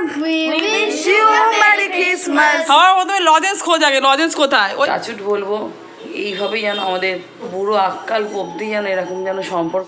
We wish you a Merry Christmas. সবার প্রথমে lozenges খোঁজ আগে লজেন্স কোথায় ওই চাচুট বলব এইভাবেই যেন আমাদের বুড়ো আক্কাল অব্দি যেন এরকম যেন সম্পর্ক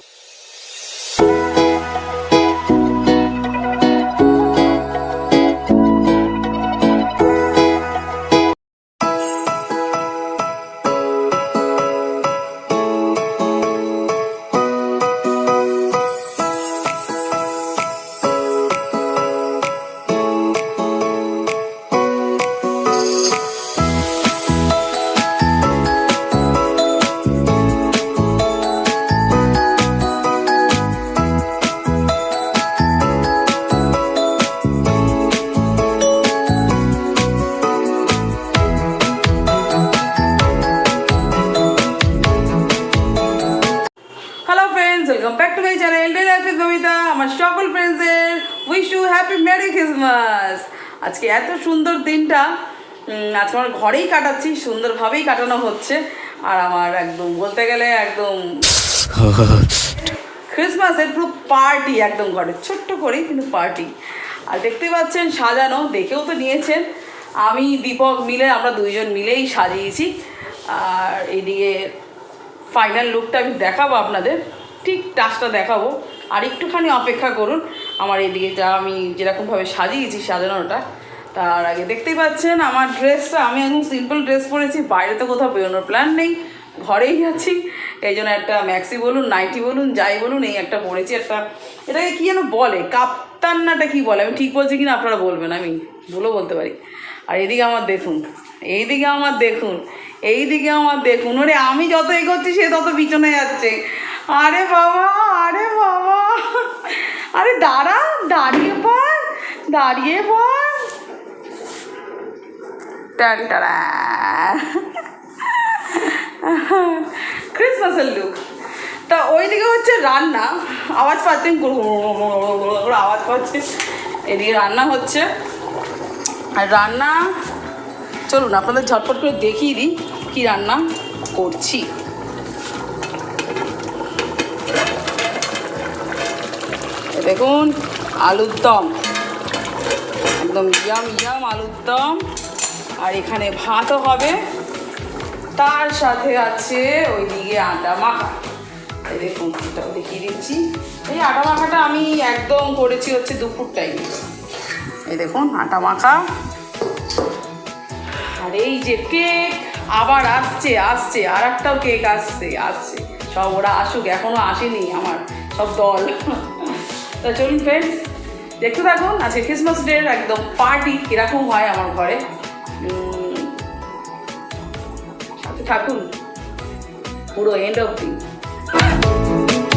ইউ হ্যাপি মেরি ক্রিসমাস আজকে এত সুন্দর দিনটা আজকে আমার ঘরেই কাটাচ্ছি সুন্দরভাবেই কাটানো হচ্ছে। আর আমার একদম বলতে গেলে একদম ক্রিসমাসের পুরো পার্টি একদম ঘরে ছোট্ট করেই কিন্তু পার্টি আর দেখতে পাচ্ছেন সাজানো দেখেও তো নিয়েছেন। আমি দীপক মিলে আমরা দুইজন মিলেই সাজিয়েছি। আর এইদিকে ফাইনাল লুকটা আমি দেখাবো আপনাদের। ঠিক টাচটা দেখাবো। আর একটুখানি অপেক্ষা করুন। আমার এদিকে আমি যেরকমভাবে সাজিয়েছি সাজানোটা, তার আগে দেখতেই পাচ্ছেন আমার ড্রেসটা, আমি একদম সিম্পল ড্রেস পরেছি, বাইরে তো কোথাও বেরোনোর প্ল্যান নেই, ঘরেই আছি, এই জন্য একটা ম্যাক্সি বলুন নাইটি বলুন, যাই বলুন, এই একটা পরেছি একটা, এটাকে কী যেন বলে কাপ্তান্নাটা কী বলে, আমি ঠিক বলছি কিনা আপনারা বলবেন, আমি ভুলও বলতে পারি। আর এদিকে আমার দেখুন, এইদিকে আমার দেখুন, এইদিকে আমার দেখুন, ওরে আমি যত এগোচ্ছি সে তত পিছনে যাচ্ছে। আরে বাবা আরে বাবা। আরে দাঁড়া দাঁড়িয়ে পড় দাঁড়িয়ে টান টাড়া ক্রিসমাসের লুক তা ওইদিকে হচ্ছে রান্না। আওয়াজ পাচ্ছেন আওয়াজ পাচ্ছে। এদিকে রান্না হচ্ছে। আর রান্না চলুন আপনাদের ঝটপট করে দেখিয়ে দিই কী রান্না করছি। দেখুন আলুর দম। একদম ইয়াম ইয়াম আলুর দম। আর এখানে ভাতও হবে। তার সাথে আছে ওইদিকে আটা মাখা। দেখুন এটাও দেখিয়ে দিচ্ছি। এই আটা মাখাটা আমি একদম করেছি হচ্ছে দুপুর টাইমে এই দেখুন আটা মাখা। আর এই যে কেক আবার আসছে আসছে আর একটাও কেক আসছে আসছে। সব ওরা আসুক, এখনও আসেনি আমার, সব দল। তা চলুন ফ্রেন্ডস দেখতে থাকুন, আজকে ক্রিসমাস ডের একদম পার্টি কীরকম হয় আমার ঘরে। সাথে থাকুন, পুরো end of We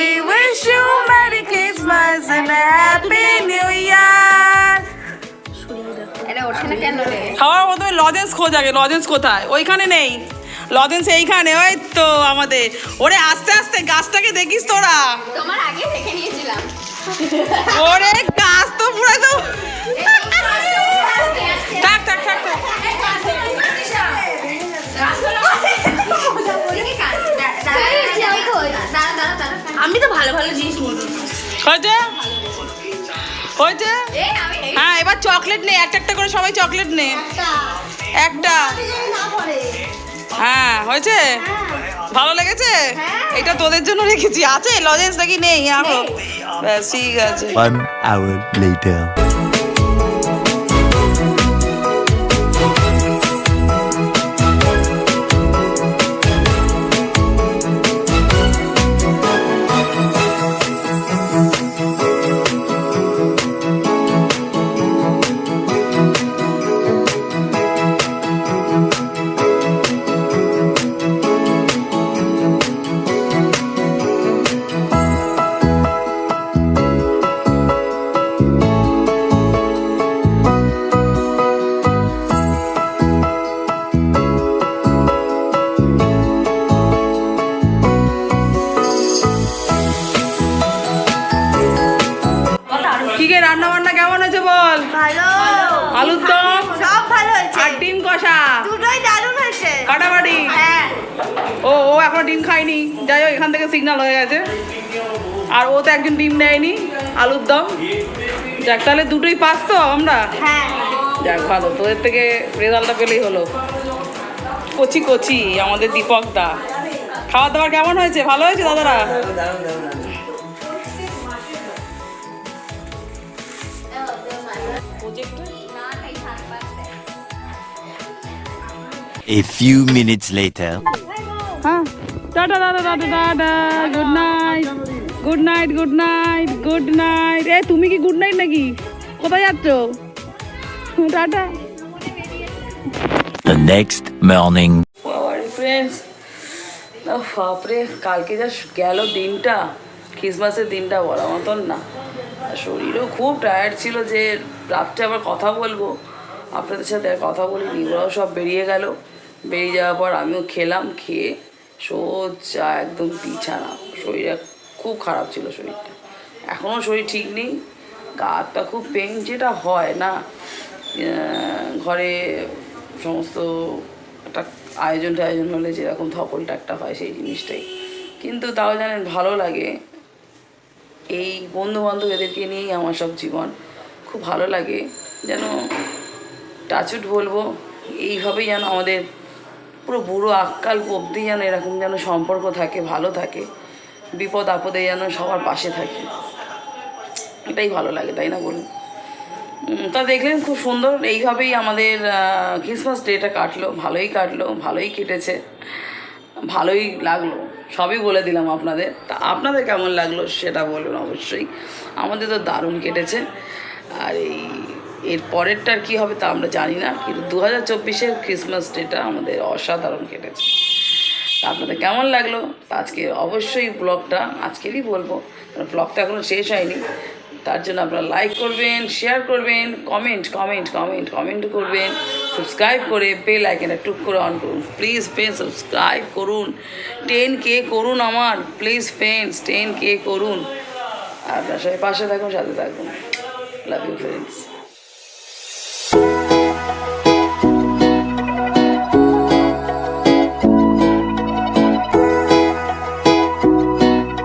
We wish you Merry Christmas and a Happy New Year. এটা ওঠে না কেন রে? সবার প্রথমে লজেন্স খোঁজ আগে লজেন্স কোথায়? ওইখানে নেই। লজেন্স এইখানে ওই তো আমাদের। ওরে আস্তে আস্তে গাছটাকে দেখিস তোরা। তোমার আগে দেখে নিয়েছিলাম। ওরে গাছ তো পুরো তো ভালো ভালো জিনিস হয়েছে? হয়েছে? হ্যাঁ এবার চকলেট নে একটা একটা করে সবাই চকলেট নে। একটা। হ্যাঁ হয়েছে? ভালো লেগেছে? এটা তোদের জন্য রেখেছি। আছে? লজেন্স নাকি নেই? আরও ব্যাস ঠিক আছে। এখনও ডিম খায়নি। যাই হোক এখান থেকে সিগন্যাল হয়ে গেছে। আর ও তো একজন ডিম নেয়নি আলুর দম। যাক তাহলে দুটোই পাস তো আমরা? হ্যাঁ। যাক ভালো। তোদের থেকে রেজাল্টটা পেলেই হলো। কচি কচি আমাদের দীপক দা। খাওয়া দাওয়ার কেমন হয়েছে? ভালো হয়েছে দাদারা? A few minutes later. হ্যাঁ। Tata tata tata tata good night good night good night good night এ তুমি কি গুড নাইট নাকি? কোথায় যাচ্ছ? টাটা। The next morning. বাবারে ফ্রেন্ডস বাপরে কালকে যা গেল দিনটা ক্রিসমাসের দিনটা বলার মতন না। আর শরীরও খুব টায়ার্ড ছিল যে রাত্রে আবার কথা বলব। আপনাদের সাথে আর কথা বলিনি ওরাও সব বেরিয়ে গেল। বেরিয়ে যাওয়ার পর আমিও খেলাম খেয়ে সোজা একদম বিছানা। শরীর খুব খারাপ ছিল শরীরটা। এখনও শরীর ঠিক নেই। গা হাত খুব পেন যেটা হয় না ঘরে সমস্ত একটা আয়োজন টায়োজন হলে যেরকম ধকলটা একটা হয় সেই জিনিসটাই। কিন্তু তাও জানেন ভালো লাগে। এই বন্ধু বান্ধব এদেরকে নিয়েই আমার সব জীবন। খুব ভালো লাগে। যেন টাচুট বলব, এইভাবেই যেন আমাদের পুরো বুড়ো আক্কাল অবধি যেন এরকম যেন সম্পর্ক থাকে, ভালো থাকে, বিপদ আপদে যেন সবার পাশে থাকে। এটাই ভালো লাগে, তাই না বলুন? তা দেখলেন খুব সুন্দর, এইভাবেই আমাদের ক্রিসমাস ডেটা কাটলো, ভালোই কাটলো, ভালোই কেটেছে, ভালোই লাগল, সবই বলে দিলাম আপনাদের। তা আপনাদের কেমন লাগল সেটা বলুন অবশ্যই। আমাদের তো দারুণ কেটেছে, আর এই এর পরেরটার কী হবে তা আমরা জানি না, কিন্তু দু হাজার চব্বিশের ক্রিসমাস ডেটা আমাদের অসাধারণ কেটেছে। তা আপনাদের কেমন লাগল? আজকে অবশ্যই ব্লগটা আজকেরই বলব। কারণ ব্লগটা এখনও শেষ হয়নি। তার জন্য আপনারা লাইক করবেন শেয়ার করবেন কমেন্ট কমেন্ট কমেন্ট কমেন্ট করবেন। সাবস্ক্রাইব করে বেল আইকনটা টুক করে অন করুন। প্লিজ ফ্রেন্ড সাবস্ক্রাইব করুন। টেন কে করুন আমার। প্লিজ ফ্রেন্ডস টেন কে করুন। আপনার সবাই পাশে থাকুন, সাথে থাকুন। Love you friends